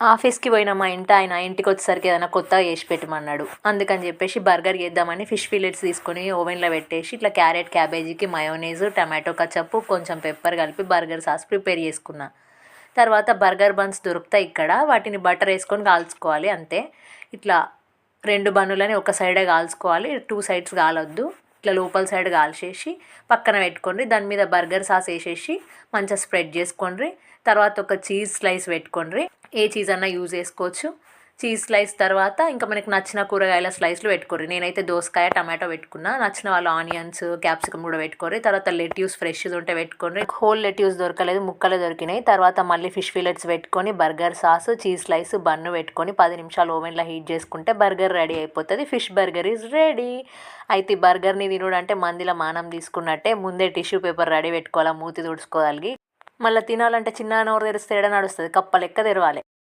ఆఫీస్కి పోయిన మా ఇంట ఆయన ఇంటికి వచ్చేసరికి ఏదైనా కొత్తగా చేసి పెట్టమన్నాడు. అందుకని చెప్పేసి బర్గర్ చేద్దామని ఫిష్ ఫిల్లెట్స్ తీసుకొని ఓవెన్లో పెట్టేసి ఇట్లా క్యారెట్ క్యాబేజీకి మయోనీస్ టమాటో కచప్పు కొంచెం పెప్పర్ కలిపి బర్గర్ సాస్ ప్రిపేర్ చేసుకున్నా. తర్వాత బర్గర్ బన్స్ దొరుకుతాయి ఇక్కడ. వాటిని బటర్ వేసుకొని కాల్చుకోవాలి అంతే. ఇట్లా రెండు బన్నులని ఒక సైడే కాల్చుకోవాలి. టూ సైడ్స్ కాలొద్దు. ఇట్లా లోపల సైడ్ కాల్చేసి పక్కన పెట్టుకోండి. దాని మీద బర్గర్ సాస్ వేసేసి మంచిగా స్ప్రెడ్ చేసుకోండి. తర్వాత ఒక చీజ్ స్లైస్ పెట్టుకోండి. ఏ చీజ్ అన్నా యూజ్ చేసుకోవచ్చు. చీజ్ స్లైస్ తర్వాత ఇంకా మనకి నచ్చిన కూరగాయల స్లైస్లు పెట్టుకోరు నేనైతే దోసకాయ టమాటో పెట్టుకున్నా. నచ్చిన వాళ్ళు ఆనియన్స్ క్యాప్సికమ్ కూడా పెట్టుకోరు తర్వాత లెట్యూస్ ఫ్రెష్ ఉంటే పెట్టుకోండి. హోల్ లెట్యూస్ దొరకలేదు ముక్కలు దొరికినాయి. తర్వాత మళ్ళీ ఫిష్ ఫిలెట్స్ పెట్టుకొని burger sauce cheese slice bun పెట్టుకొని పది నిమిషాలు ఓవెన్లో హీట్ చేసుకుంటే బర్గర్ రెడీ అయిపోతుంది. ఫిష్ బర్గర్ ఈజ్ రెడీ అయితే ఈ బర్గర్ని తినుడు అంటే మందిలో మానం తీసుకున్నట్టే ముందే టిష్యూ పేపర్ రెడీ పెట్టుకోవాలా మూతి తుడుచుకోగలిగి మళ్ళీ తినాలంటే చిన్న నోరు తెరిస్తే ఎడ నడుస్తుంది? కప్ప లెక్క తెరవాలి.